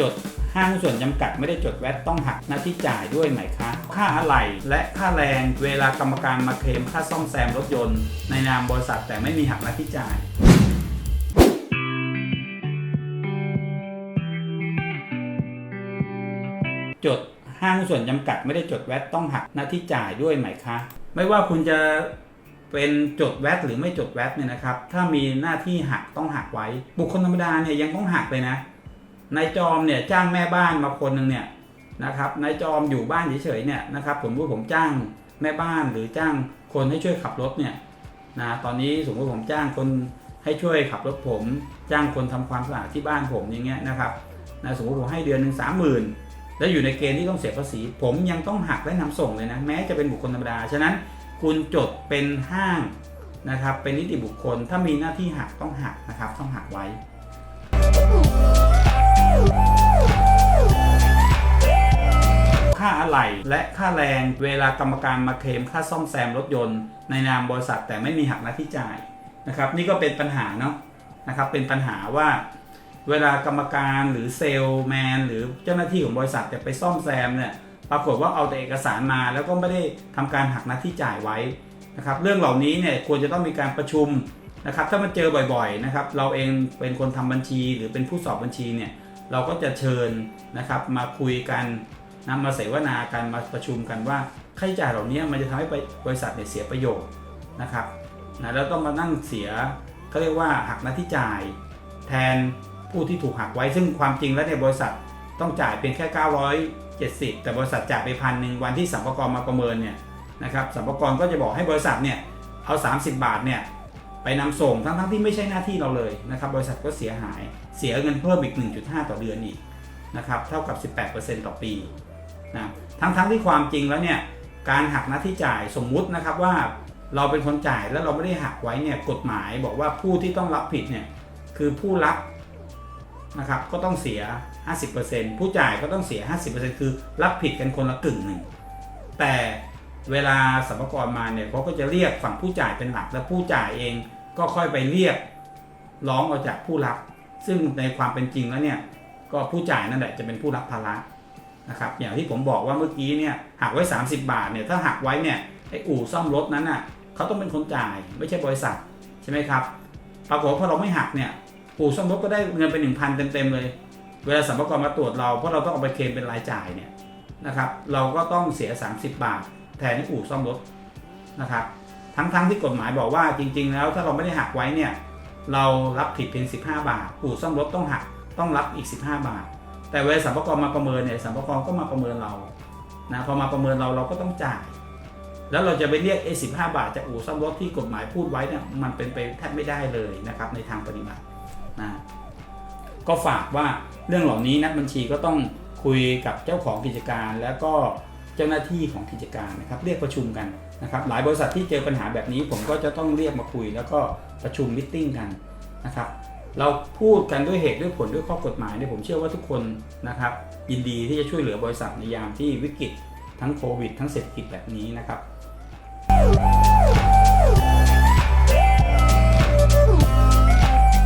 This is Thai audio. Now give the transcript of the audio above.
จดห้างส่วนจำกัดไม่ได้จดแวตต้องหักหน้าที่จ่ายด้วยไหมคะ ค่าอะไหล่และค่าแรงเวลากรรมการมาเคลมค่าซ่อมแซมรถยนต์ในนามบริษัทแต่ไม่มีหักหน้าที่จ่ายจดห้างส่วนจำกัดไม่ได้จดแวตต้องหักหน้าที่จ่ายด้วยไหมคะ ไม่ว่าคุณจะเป็นจดแวตหรือไม่จดแวตเนี่ยนะครับ ถ้ามีหน้าที่หักต้องหักไว้ บุคคลธรรมดาเนี่ยยังต้องหักเลยนะ นายจอมเนี่ยจ้างแม่บ้านมาคนหนึ่งเนี่ยนะครับนายจอมอยู่บ้านเฉยๆเนี่ยนะครับผมว่าผมจ้างแม่บ้านหรือจ้างคนให้ช่วยขับรถเนี่ยนะตอนนี้สมมติผมจ้างคนให้ช่วยขับรถผม จ้างคนทำความสะอาดที่บ้านผมอย่างเงี้ยนะครับนะสมมติผมให้เดือนหนึ่งสามหมื่นแล้วอยู่ในเกณฑ์ที่ต้องเสียภาษี ผมยังต้องหักและนำส่งเลยนะแม้จะเป็นบุคคลธรรมดาฉะนั้นคุณจดเป็นห้างนะครับ เป็นนิติบุคคลถ้ามีหน้าที่หักต้องหักนะครับ ต้องหักไว้ ค่าอะไหล่และค่าแรงเวลากรรมการมาเคลมค่าซ่อมแซมรถยนต์ในนามบริษัทแต่ไม่มีหักหน้าที่จ่ายนะครับ นี่ก็เป็นปัญหาเนาะนะครับ เป็นปัญหาว่า เวลากรรมการหรือเซลแมนหรือเจ้าหน้าที่ของบริษัทจะไปซ่อมแซมเนี่ยปรากฏว่าเอาแต่เอกสารมาแล้วก็ไม่ได้ทำการหักหน้าที่จ่ายไว้นะครับ เรื่องเหล่านี้เนี่ยควรจะต้องมีการประชุมนะครับ ถ้ามันเจอบ่อยๆนะครับ เราเองเป็นคนทำบัญชีหรือเป็นผู้สอบบัญชีเนี่ย เราก็จะเชิญนะครับมาคุยกันนำมาเสวนากันมาประชุมกันว่าค่าใช้จ่ายเหล่านี้มันจะทำให้บริษัทเนี่ยเสียประโยชน์นะครับนะแล้วต้องมานั่งเสียเขาเรียกว่าหักหน้าที่จ่าย แทนผู้ที่ถูกหักไว้ซึ่งความจริงแล้วเนี่ยบริษัทต้องจ่ายเพียงแค่ 970 แต่บริษัทจ่ายไปพันหนึ่งวันที่สัมภาระมาประเมินเนี่ยนะครับสัมภาระก็จะบอกให้บริษัทเนี่ยเอา 30 บาทเนี่ย ไปนำส่งทั้งๆที่ไม่ใช่หน้าที่เราเลยนะครับบริษัทก็เสียหายเสียเงินเพิ่มอีก 1.5 ต่อเดือนอีกนะครับเท่ากับ 18%ต่อปีนะทั้งๆทที่ความจริงแล้วเนี่ยการหักหน้าที่จ่ายสมมุตินะครับว่าเราเป็นคนจ่ายแล้วเราไม่ได้หักไว้เนี่ยกฎหมายบอกว่าผู้ที่ต้องรับผิดเนี่ยคือผู้รับนะครับก็ต้องเสีย 50%ผู้จ่ายก็ต้องเสีย 50%คือรับผิดกันคนละกึ่งหนึ่งแต่เวลาสรรพากรมาเนี่ยเขาก็จะเรียกฝั่งผู้จ่ายเป็นหลักแล้วผู้จ่ายเอง ก็ค่อยไปเรียกร้องเอาจากผู้รับ ซึ่งในความเป็นจริงแล้วเนี่ยก็ผู้จ่ายนั่นแหละจะเป็นผู้รับภาระนะครับอย่างที่ผมบอกว่าเมื่อกี้เนี่ยหักไว้ 30 บาทเนี่ยถ้าหักไว้เนี่ยไอ้อู่ซ่อมรถนั้นน่ะเขาต้องเป็นคนจ่ายไม่ใช่บริษัทใช่ไหมครับปรากฏว่าพอเราไม่หักเนี่ยอู่ซ่อมรถก็ได้เงินไป1,000เต็มๆเลย เวลาสัมภาระมาตรวจเราเพราะเราต้องเอาไปเคลมเป็นรายจ่ายเนี่ยนะครับเราก็ต้องเสีย 30 บาท แทนที่อู่ซ่อมรถนะครับ ทั้งๆที่กฎหมายบอกว่าจริง ๆ แล้วถ้าเราไม่ได้หักไว้เนี่ยเรารับผิดเพียง15 บาทอู่ซ่อมรถต้องหักต้องรับอีก 15 บาท แต่เวลาสัมภาระมาประเมินเนี่ยสัมภาระก็มาประเมินเรานะพอมาประเมินเราเราก็ต้องจ่าย แล้วเราจะไปเรียกเอสิบห้าบาทจากอู่ซ่อมรถที่กฎหมายพูดไว้เนี่ยมันเป็นไปแทบไม่ได้เลยนะครับในทางปฏิบัตินะก็ฝากว่าเรื่องเหล่านี้นักบัญชีก็ต้องคุยกับเจ้าของกิจการแล้วก็ เจ้าหน้าที่ของกิจการนะครับเรียกประชุมกันนะครับหลายบริษัทที่เจอปัญหาแบบนี้ผมก็จะต้องเรียกมาคุย แล้วก็ประชุมมิทติ้งกันนะครับเราพูดกันด้วยเหตุด้วยผลด้วยข้อกฎหมายเนี่ยผมเชื่อว่าทุกคนนะครับยินดีที่จะช่วยเหลือบริษัทในยามที่วิกฤตทั้งโควิดทั้งเศรษฐกิจแบบนี้นะครับ